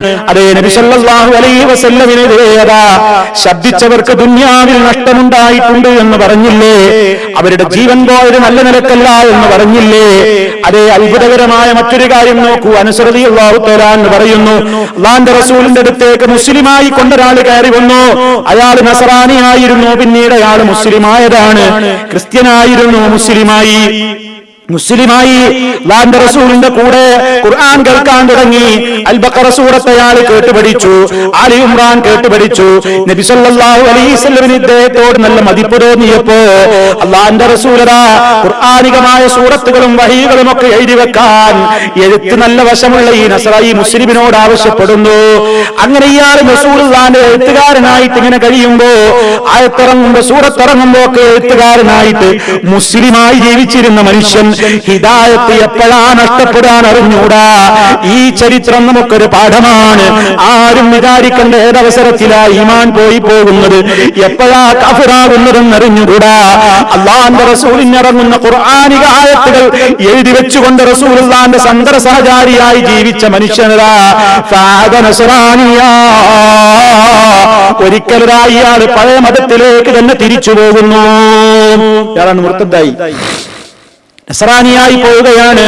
അതേ സല്ലല്ലാഹു അലൈഹി വസല്ലമിനെതിരേതാ ശബ്ദിച്ചവർക്ക് ദുന്യാവിൽ നഷ്ടമുണ്ടായിട്ടുണ്ട് എന്ന് പറഞ്ഞില്ലേ? അവരുടെ ജീവൻ പോയത് നല്ല നിലക്കല്ല എന്ന് പറഞ്ഞില്ലേ? അതേ അത്ഭുതകരമായ മറ്റൊരു കാര്യം നോക്കൂ. അനുസൃതി എന്ന് പറയുന്നു അള്ളാന്റെ റസൂലിന്റെ അടുത്തേക്ക് മുസ്ലിമായി കൊണ്ടൊരാൾ കയറി വന്നു. അയാൾ നസറാനിയായിരുന്നു പിന്നീട് അയാൾ മുസ്ലിമായതാണ്. ക്രിസ്ത്യനായിരുന്നു മുസ്ലിമായി. മുസ്ലിമായി ലാന്റെ റസൂലിന്റെ കൂടെ ഖുർആൻ കേൾക്കാൻ തുടങ്ങി. അൽബക്കറ സൂറത്ത് അയാൾ കേട്ടുപഠിച്ചു. ആലി കേട്ടു പഠിച്ചു നബി സല്ലല്ലാഹു അലൈഹി വസല്ലമിന് ഇദ്ദേഹത്തോട് നല്ല മതിപ്പ് തോന്നിയപ്പോ അള്ളാന്റെ റസൂലതാ ഖുർആാനികമായ സൂറത്തുകളും വഹികളും ഒക്കെ എഴുതി വെക്കാൻ എഴുത്ത് നല്ല വശമുള്ള ഈ നസറായി മുസ്ലിമിനോട് ആവശ്യപ്പെടുന്നു. അങ്ങനെ ഇയാൾ റസൂലുള്ളാന്റെ എഴുത്തുകാരനായിട്ട് ഇങ്ങനെ കഴിയുമ്പോ ആയത്തിറങ്ങുമ്പോ സൂറത്തിറങ്ങുമ്പോ ഒക്കെ എഴുത്തുകാരനായിട്ട് മുസ്ലിമായി ജീവിച്ചിരുന്ന മനുഷ്യൻ ഹിദായത്ത് എപ്പോഴാ നഷ്ടപ്പെടാൻ അറിഞ്ഞൂടാ ഈ ചരിത്രം നമുക്കൊരു പാഠമാണ്. ആരും വിചാരിക്കേണ്ട ഏതവസരത്തിലാ ഈമാൻ പോയി പോകുന്നത്? എപ്പോഴാ കഫിറാകുന്നതെന്ന് അറിഞ്ഞുകൂടാ? അള്ളാന്റെ റസൂലിനിറങ്ങുന്ന ഖുർആാനിക ആയത്തുകൾ എഴുതി വെച്ചുകൊണ്ട് റസൂലുള്ളാന്റെ സന്തര സഹചാരിയായി ജീവിച്ച മനുഷ്യനതാ. ഒരിക്കലൊരായി ഇയാൾ പഴയ മതത്തിലേക്ക് തന്നെ തിരിച്ചു പോകുന്നു. ഇയാളാണ് മുർത്തദ്ദായി. നസ്രാനിയായി പോവുകയാണ്.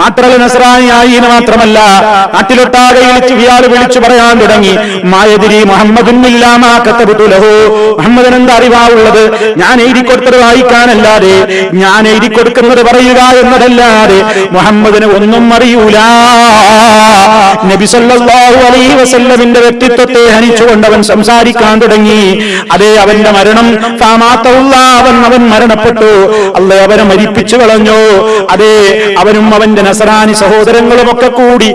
മാത്രമല്ല നസറാനിയായി മാത്രമല്ല നാട്ടിലൊട്ടാകെ വിളിച്ച് ഇയാൾ വിളിച്ചു പറയാൻ തുടങ്ങി. മായതിരി മുഹമ്മദും മുഹമ്മദുലഹു മുഹമ്മദിന് എന്താ അറിവാവുള്ളത്? ഞാൻ എഴുതി കൊടുത്തത് വായിക്കാനല്ലാതെ ഞാൻ എഴുതി കൊടുക്കുന്നത് പറയുക എന്നതല്ലാതെ മുഹമ്മദിന് ഒന്നും അറിയൂല. നബി സല്ലല്ലാഹു അലൈഹി വസല്ലമിന്റെ വ്യക്തിത്വത്തെ ഹനിച്ചുകൊണ്ട് അവൻ സംസാരിക്കാൻ തുടങ്ങി. അതേ അവന്റെ മരണം അവൻ അവൻ മരണപ്പെട്ടു. അല്ലേ അവനെ മരിപ്പിച്ചു കളഞ്ഞു. അതെ അവനും അവന്റെ നസറാനി സഹോദരങ്ങളും ഒക്കെ കൂടി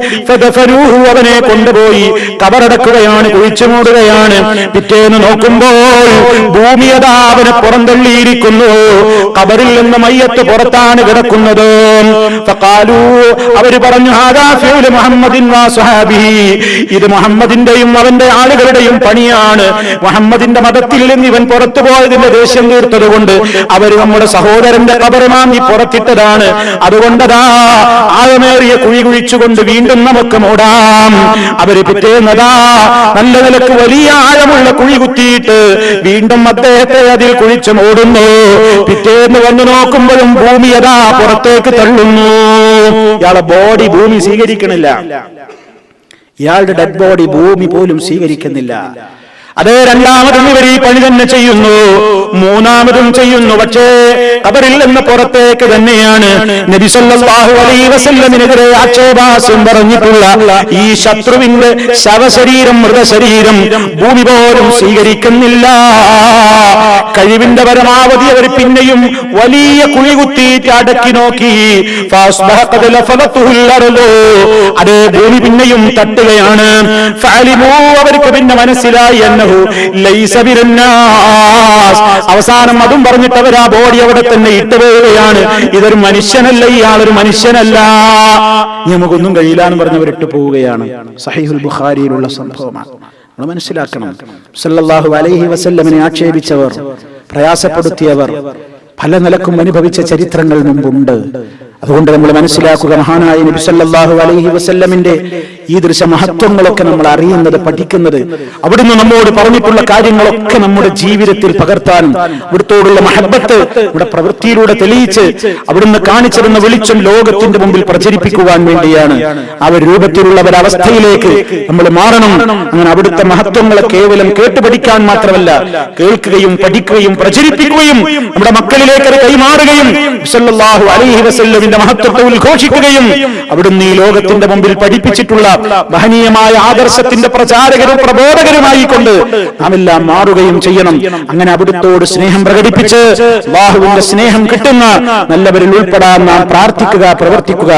അവനെ കൊണ്ടുപോയി കബറടക്കുകയാണ് കുഴിച്ചു മൂടുകയാണ്. പിറ്റേന്ന് നോക്കുമ്പോൾ ഭൂമിയതാ അവനെ പുറന്തള്ളിയിരിക്കുന്നു. കബറിൽ നിന്ന് മയ്യത്ത് പുറത്താണ് കിടക്കുന്നത്. അവർ പറഞ്ഞു മുഹമ്മദിൻ ഇത് മുഹമ്മദിന്റെയും അവന്റെ ആളുകളുടെയും പണിയാണ്. മുഹമ്മദിന്റെ മതത്തിൽ നിന്ന് ഇവൻ പുറത്തു പോയതിന്റെ ദേഷ്യം തീർത്തത് കൊണ്ട് അവർ നമ്മുടെ സഹോദരന്റെ കബറുമാന്തി പുറത്തിട്ടതാണ് അതുകൊണ്ടതാ ആഴമേറിയ കുഴി കുഴിച്ചുകൊണ്ട് വീണ്ടും നമുക്ക് മൂടാം. അവർ പിറ്റേന്നതാ നല്ല നിലയ്ക്ക് വലിയ ആഴമുള്ള കുഴി കുത്തിയിട്ട് വീണ്ടും അദ്ദേഹത്തെ അതിൽ കുഴിച്ചു മൂടുന്നു. പിറ്റേന്ന് വന്നു നോക്കുമ്പോഴും ഭൂമി അതാ പുറത്തേക്ക് തള്ളുന്നു. ഇയാളെ ബോഡി ഭൂമി സ്വീകരിക്കണില്ല. ഇയാളുടെ ഡെഡ് ബോഡി ഭൂമി പോലും സ്വീകരിക്കുന്നില്ല. അതേ രണ്ടാമതും ഇവർ ഈ പണി തന്നെ ചെയ്യുന്നു. മൂന്നാമതും ചെയ്യുന്നു. പക്ഷേ കബറിൽ നിന്ന് പുറത്തേക്ക് തന്നെയാണ് നബി സല്ലല്ലാഹു അലൈഹി വസല്ലമിനെതിരെ ആക്ഷേപാസ്യം പറഞ്ഞിട്ടുള്ള ഈ ശത്രുവിന്റെ ശവശരീരം മൃതശരീരം ഭൂമി പോലും സ്വീകരിക്കുന്നില്ല. കഴിവിന്റെ പരമാവധി അവർ പിന്നെയും വലിയ കുഴി കുത്തിയിട്ട് അടക്കി നോക്കി. അതേ ഭൂമി പിന്നെയും തട്ടുകയാണ്. അവർക്ക് പിന്നെ മനസ്സിലായി ബിരന്നാസ് അവസാനം അതും പറഞ്ഞിട്ട് അവർ ആ ബോഡി അവിടെ തന്നെ ഇട്ടുപോവുകയാണ് ഇതൊരു മനുഷ്യനല്ല ഇയാളൊരു മനുഷ്യനല്ല. നമുക്കൊന്നും കഴിയില്ല എന്ന് പറഞ്ഞവർ ഇട്ടു പോവുകയാണ്. സഹീഹുൽ ബുഖാരിയിലുള്ള സംഭവമാണ്. നമ്മൾ മനസ്സിലാക്കണം. സല്ലല്ലാഹു അലൈഹി വസല്ലമിനെ ആക്ഷേപിച്ചവർ പ്രയാസപ്പെടുത്തിയവർ പല നിലക്കും അനുഭവിച്ച ചരിത്രങ്ങൾ മുമ്പുണ്ട്. അതുകൊണ്ട് നമ്മൾ മനസ്സിലാക്കുക മഹാനായ നബി സല്ലല്ലാഹു അലൈഹി വസല്ലമിന്റെ ഈ ദൃശ്യ മഹത്വങ്ങളൊക്കെ നമ്മൾ അറിയുന്നത് പഠിക്കുന്നത് അവിടുന്ന് നമ്മോട് പറഞ്ഞിട്ടുള്ള കാര്യങ്ങളൊക്കെ നമ്മുടെ ജീവിതത്തിൽ പകർത്താനും ഇവിടുത്തോടുള്ള മഹബത്ത് ഇവിടെ പ്രവൃത്തിയിലൂടെ തെളിയിച്ച് അവിടുന്ന് കാണിച്ചിരുന്ന വെളിച്ചം ലോകത്തിന്റെ മുമ്പിൽ പ്രചരിപ്പിക്കുവാൻ വേണ്ടിയാണ്. ആ ഒരു രൂപത്തിലുള്ള ഒരവസ്ഥയിലേക്ക് നമ്മൾ മാറണം. അങ്ങനെ അവിടുത്തെ മഹത്വങ്ങളെ കേവലം കേട്ടുപഠിക്കാൻ മാത്രമല്ല കേൾക്കുകയും പഠിക്കുകയും പ്രചരിപ്പിക്കുകയും നമ്മുടെ മക്കളിലേക്ക് കൈമാറുകയും സല്ലല്ലാഹു അലൈഹി വസല്ലമിന്റെ മഹത്വത്തെ ഉദ്ഘോഷിക്കുകയും അവിടുന്ന് ഈ ലോകത്തിന്റെ മുമ്പിൽ പഠിപ്പിച്ചിട്ടുള്ള മഹനീയമായ ആദർശത്തിന്റെ പ്രചാരകരും പ്രബോധകരുമായി കൊണ്ട് നാം എല്ലാം മാറുകയും ചെയ്യണം. അങ്ങനെ അവിടുത്തോട് സ്നേഹം പ്രകടിപ്പിച്ച് ബാഹുവിന്റെ സ്നേഹം കിട്ടുന്ന നല്ലവരിൽ ഉൾപ്പെടാൻ നാം പ്രാർത്ഥിക്കുക പ്രവർത്തിക്കുക.